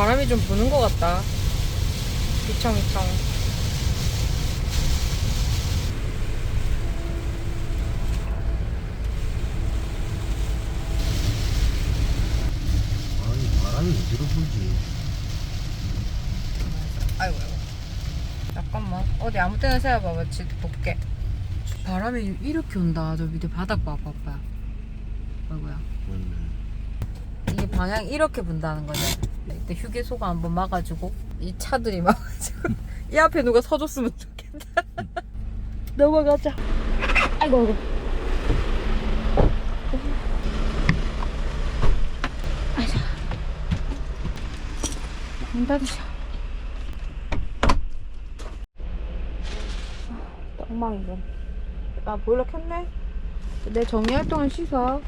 바람이 좀 부는 것 같다. 이청이청. 아니 바람이 어디로 불지 아이고, 아이고. 잠깐만. 어디 아무 때나 세워봐봐. 지 볼게. 바람이 이렇게 온다. 저 밑에 바닥 봐, 봐봐. 아이고야. 맞네 방향 이렇게 분다는 거냐? 이때 휴게소가 한번 막아주고 이 차들이 막아주고 이 앞에 누가 서줬으면 좋겠다. 넘어가자. 아이고 아이고. 문 닫으셔. 엉망이고. 아 보일러 켰네. 내 정리할 동안 씻어.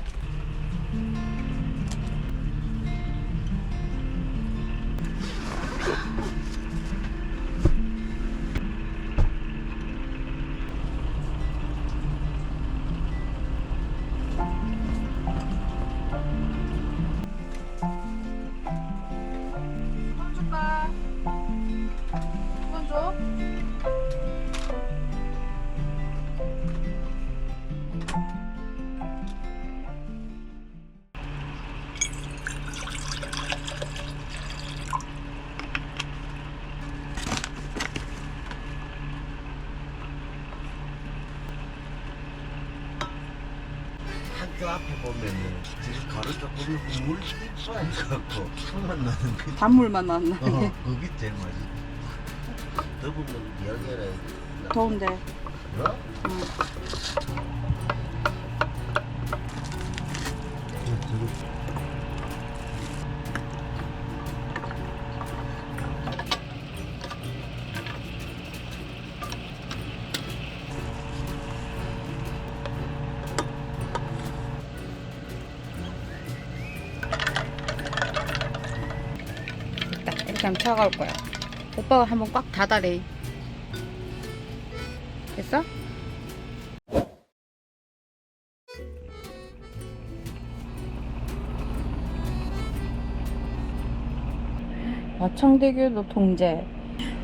물 쏟아져 갖고 소만 나는 그 단물만 나왔나? 어, 그게 제일 맛있어 더우면 여기에 더운데. 어? 됐 하면 차가울 거야. 오빠가 한번 꽉 닫아래. 됐어? 마창대교도 통제.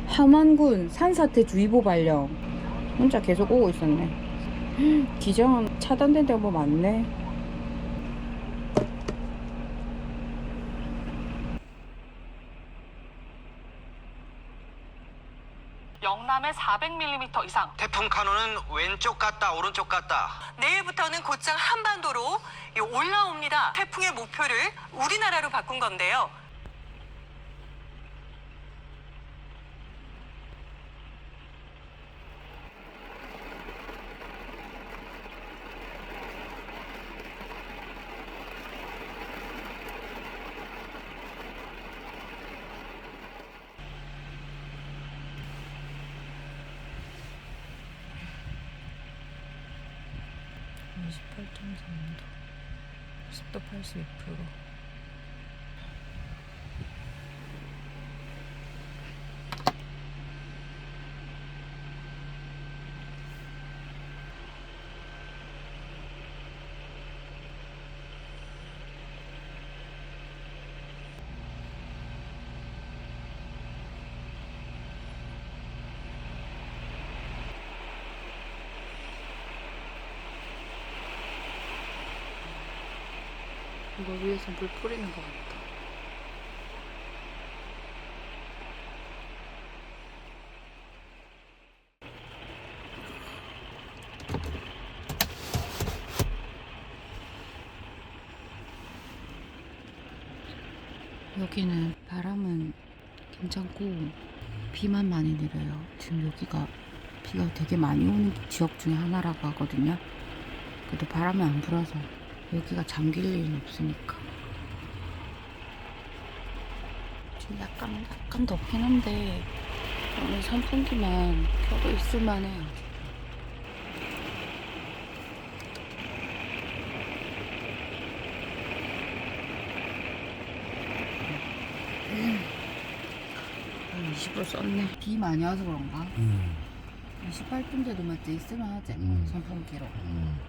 함안군 산사태 주의보 발령. 혼자 계속 오고 있었네. 기장 차단된 데가 뭐 많네. 영남에 400mm 이상. 태풍 카노는 왼쪽 갔다 오른쪽 갔다 내일부터는 곧장 한반도로 이 올라옵니다. 태풍의 목표를 우리나라로 바꾼 건데요. 습도 82%. 이거 위에서 물 뿌리는 것 같다. 여기는 바람은 괜찮고 비만 많이 내려요. 지금 여기가 비가 되게 많이 오는 지역 중에 하나라고 하거든요. 그래도 바람이 안 불어서 여기가 잠길 일은 없으니까. 지금 약간 약간 덥긴 한데 오늘 선풍기만 켜도 있을만 해요. 음, 20% 썼네. 비 많이 와서 그런가? 음. 28분째도 맞지 있으면 하지 음. 선풍기로. 음.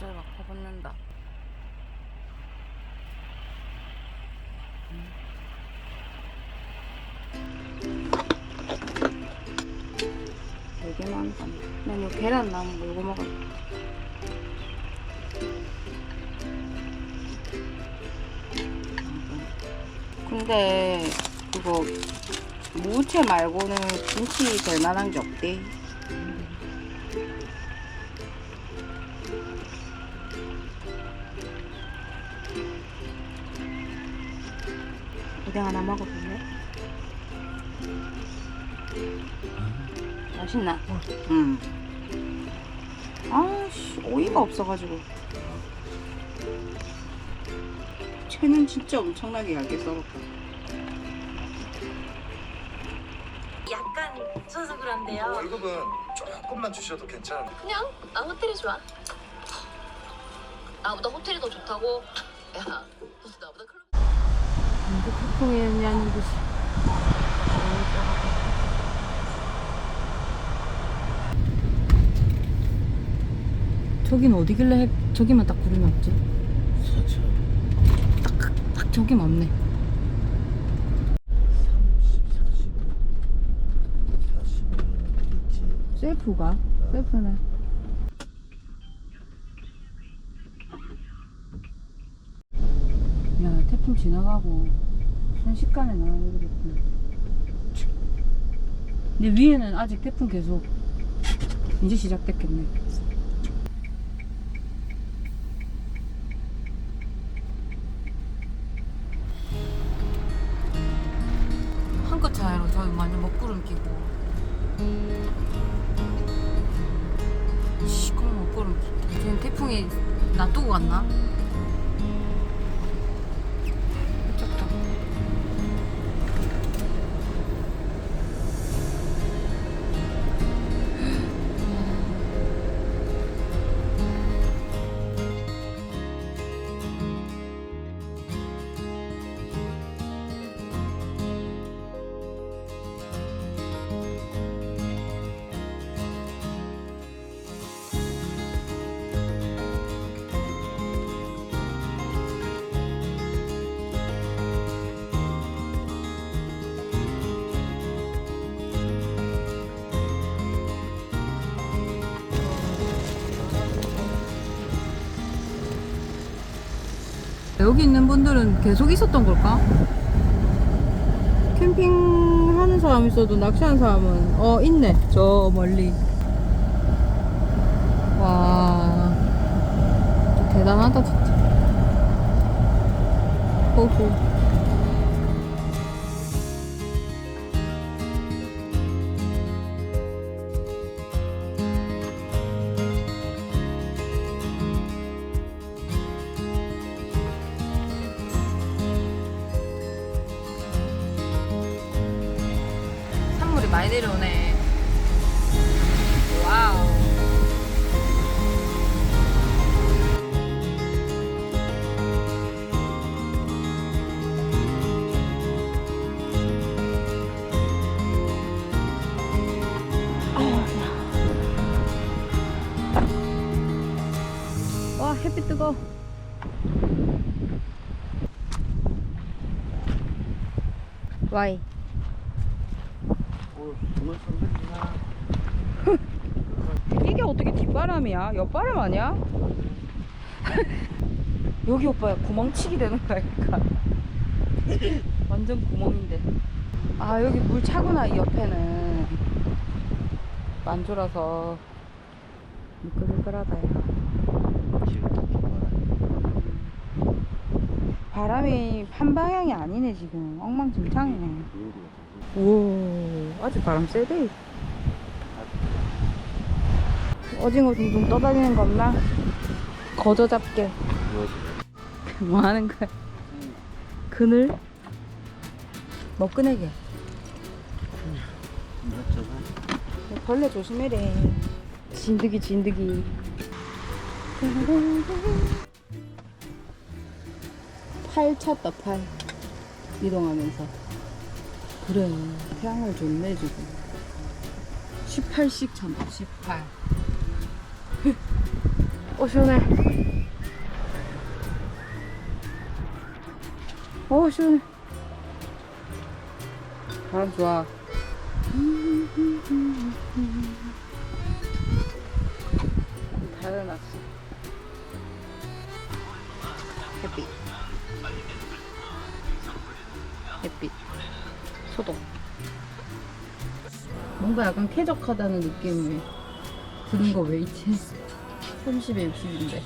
갑자기 막 퍼붓는다. 되게 많다. 난 이거 계란 나무 물고 먹을 근데 그거 무채 말고는 김치 될 만한 게 없대. 오뎅 하나 먹어볼래? 맛있나? 응. 아씨 오이가 없어가지고. 채는 진짜 엄청나게 얇게 썰었다. 약간 있어서 그런데요. 월급은 조금만 주셔도 괜찮은데 그냥 나 호텔이 좋아. 나보다 호텔이 더 좋다고? 야, 무슨 나보다 클럽 이제 태풍이 냐는 듯이. 저긴 어디길래 해? 저기만 딱 구름이 없지? 서천. 딱 저기 맞네. 30, 40. 40은 있지. 셀프가? 셀프네. 야, 태풍 지나가고 순식간에 나와야 되겠구나. 근데 위에는 아직 태풍 계속 이제 시작됐겠네. 여기 있는 분들은 계속 있었던 걸까? 캠핑 하는 사람 있어도 낚시하는 사람은 어 있네. 저 멀리. 와. 대단하다 진짜. 호호 햇빛 뜨거. 와이. 어. 이게 어떻게 뒷바람이야? 옆바람 아니야? 여기 오빠야 구멍치기 되는 거야 그러니까 완전 구멍인데 아 여기 물 차구나 이 옆에는 만조라서 미끌미끌하다 야 기름 닦기 봐라. 바람이 한 방향이 아니네 지금. 엉망진창이네. 오 아주 바람 세대? 오징어 둥둥 떠다니는 거 없나? 거저 잡게. 뭐 하는 거야? 그늘? 뭐 꺼내게? 벌레 조심해래. 진드기 진드기 팔 찼다 팔. 이동하면서. 그래 태양을 좋네 지금. 18씩 찬다 18어 시원해. 어 시원해. 바람 좋아. 달아났어 햇빛 소독 뭔가 약간 쾌적하다는 느낌이 드는 거 왜 있지? 30에 60인데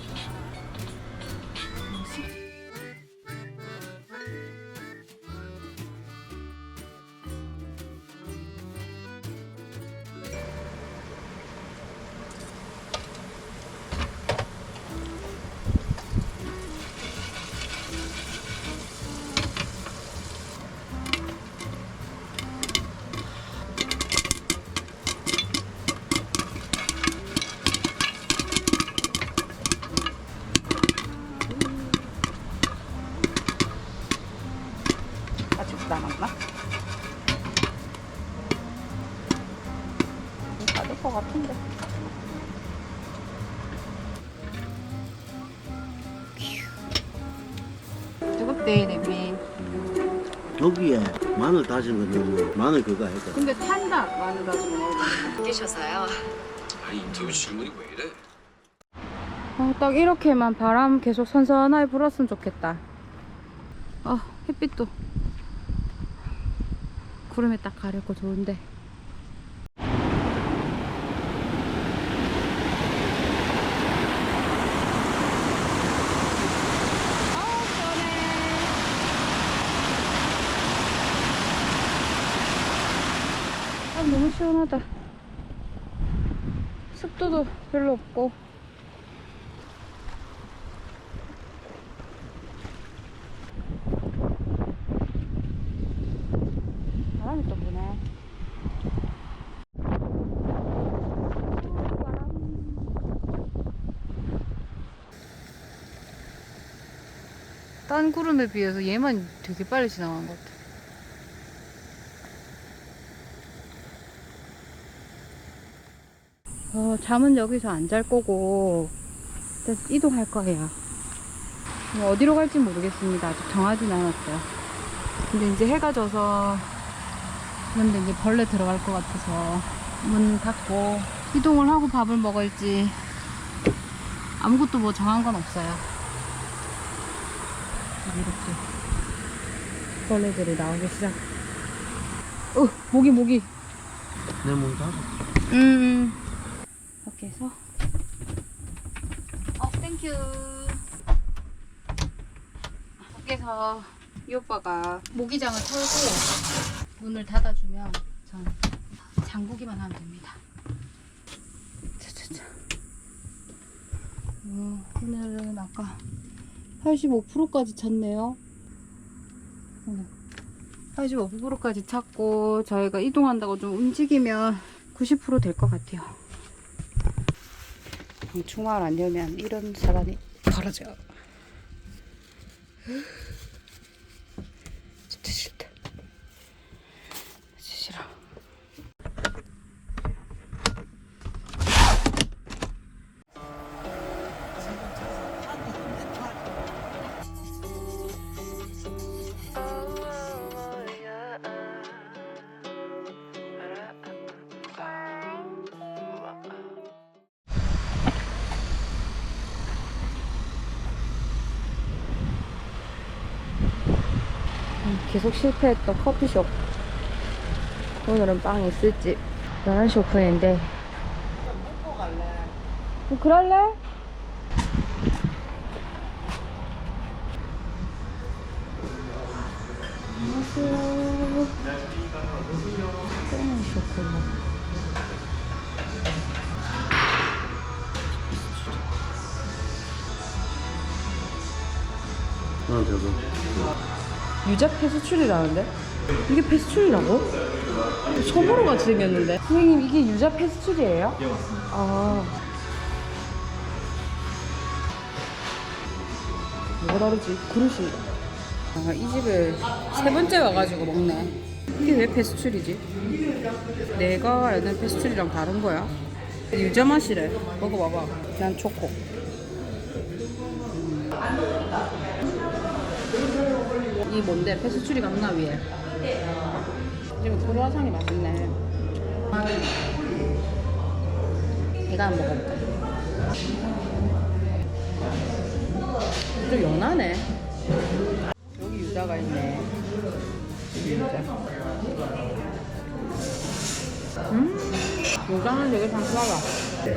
마늘 다진 거 넣으면 마늘 그거 할까? 근데 탄다 마늘 다진 거 뛰셔서요. 아니 인터뷰 질문이 왜 이래? 아, 딱 이렇게만 바람 계속 선선하게 불었으면 좋겠다. 아, 햇빛도 구름에 딱 가렵고 좋은데. 아, 너무 시원하다. 습도도 별로 없고. 바람이 또 부네. 딴 구름에 비해서 얘만 되게 빨리 지나가는 것 같아. 어, 잠은 여기서 안 잘 거고, 일단 이동할 거예요. 뭐 어디로 갈지 모르겠습니다. 아직 정하진 않았어요. 근데 이제 해가 져서 그런데 이제 벌레 들어갈 것 같아서 문 닫고 이동을 하고 밥을 먹을지 아무것도 뭐 정한 건 없어요. 이렇게 벌레들이 나오기 시작. 어, 모기 모기. 내문 닫아. 음. 이렇게 해서 어, 땡큐. 밖에서 이 오빠가 모기장을 털고 문을 닫아주면 전 잠그기만 하면 됩니다. 차차차. 어, 오늘은 아까 85%까지 찼네요. 오늘 85%까지 찼고 저희가 이동한다고 좀 움직이면 90%될 것 같아요. 방충망을 안 열면 이런 사단이 벌어져 계속 실패했던 커피숍. 오늘은 빵 있을 집. 11시 오픈인데. 뭐 그럴래? 유자 페스츄리라는데? 이게 페스츄리라고? 소보로 같이 생겼는데? 선생님 이게 유자 페스츄리예요? 예 맞습니다 아 뭐가 다르지? 그릇이 아, 이 집에 세 번째 와가지고 먹네 이게 왜 페스츄리지? 내가 아는 페스츄리랑 다른 거야? 유자 맛이래 먹어봐봐 난 초코 이 뭔데? 페스츄리가 없나 위에? 지금 크루아상이 맛있네. 이거 한번 먹어볼까? 좀 연하네. 여기 유자가 있네. 유자. 음, 유자는 되게 상큼하다.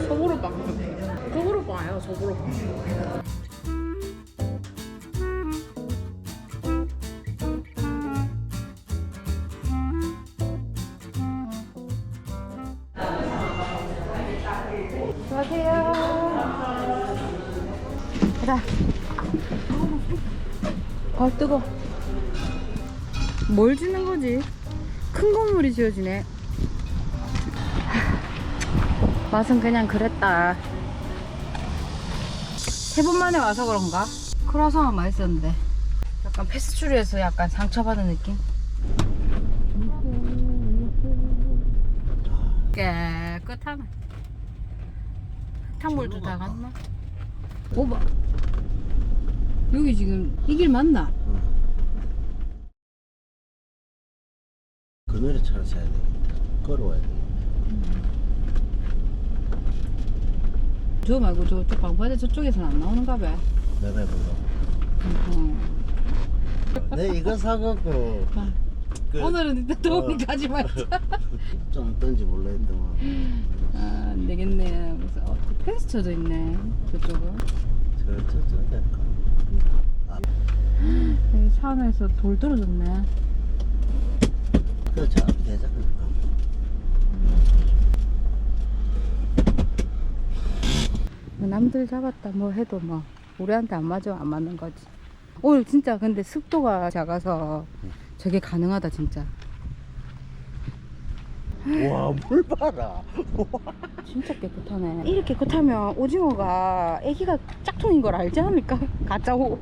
소보로빵. 소보로빵이에요, 소보로빵. 자. 아, 뜨거. 뭘 짓는 거지? 큰 건물이 지어지네. 하, 맛은 그냥 그랬다. 세 번 만에 와서 그런가? 크로아상은 맛있었는데. 약간 페스츄리에서 약간 상처받은 느낌? 깨끗하네. 탕물도 다 갔나? 오바. 여기 지금 이 길 맞나? 그늘에 차를 사야 되겠다. 걸어와야 되겠다. 저 말고 저쪽 방파제 저쪽에서는 안 나오는가 봐. 내가 해보자. 음. 내 이거 사갖고 아, 그, 오늘은 일단 도움이 가지 말자. 좀 던지 몰라 했더만 아, 안 되겠네. 어, 펜스쳐져 있네. 저쪽은. 저저저 될까? 여기 차 안에서 돌 떨어졌네. 그저 앞에 대자 그럴까? 뭐 남들 잡았다 뭐 해도 뭐 우리한테 안 맞아 안 맞는 거지. 오늘 진짜 근데 습도가 작아서 저게 가능하다 진짜. 와 물 봐라. 진짜 깨끗하네. 이렇게 깨끗하면 오징어가 애기가 짝퉁인 걸 알지 않을까? 가짜고.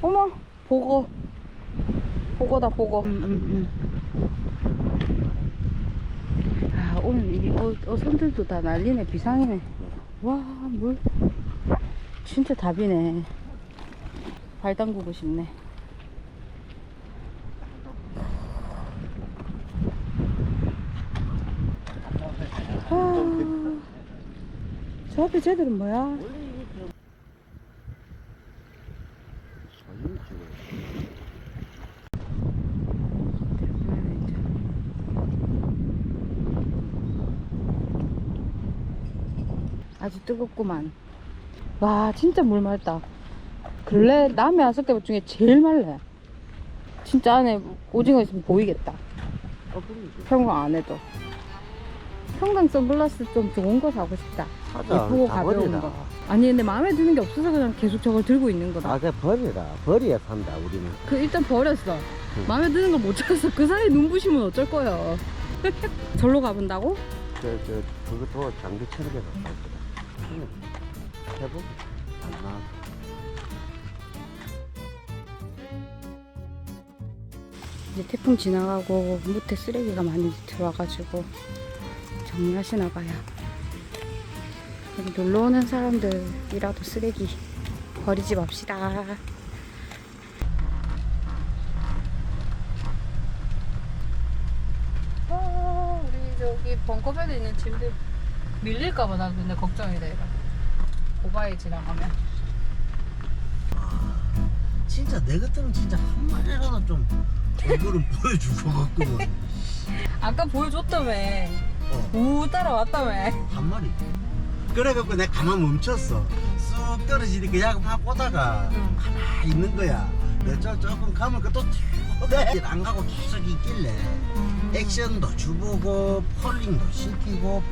어머, 보고. 보고다, 보고. 음, 음, 음. 아, 오늘 이 어, 어선들도 다 난리네. 비상이네. 와, 물. 진짜 답이네. 발 담그고 싶네. 아, 저 앞에 쟤들은 뭐야? 아주 뜨겁구만. 와, 진짜 물 맑다. 근래 남해 왔을 때 중에 제일 맑네. 진짜 안에 오징어 있으면 보이겠다. 평강 안 해도. 평강 선글라스 좀 좋은 거 사고 싶다. 사자. 예쁘고 다 가벼운 버리라. 거. 아니 근데 마음에 드는 게 없어서 그냥 계속 저걸 들고 있는 거다. 아, 그냥 버리라. 버려야 산다, 우리는. 그 일단 버렸어. 마음에 드는 거못 찾았어. 그 사이에 눈부시면 어쩔 거야. 절로 가본다고? 저, 저, 그것도 장비 처리해 갖고 응. 해보. 안 나. 이제 태풍 지나가고 무태 쓰레기가 많이 들어와가지고 정리하시나 봐요. 여기 놀러 오는 사람들이라도 쓰레기 버리지 맙시다. 아, 우리 저기 벙커베드 있는 짐들 밀릴까봐 나 근데 걱정이 돼. 오바이 지나가면. 진짜 내 같으면 진짜 한 마리라도 좀 얼굴은 보여주고 같거든. 아까 보여줬다며. 어, 우 따라왔다며. 한 마리. 그래갖고 내가 가만 멈췄어. 쑥 떨어지니까 야금 확 오다가 응. 가만히 있는 거야. 내저 조금 가면 그또 네. 안 가고 계속 있길래 액션도 주보고 폴링도 시키고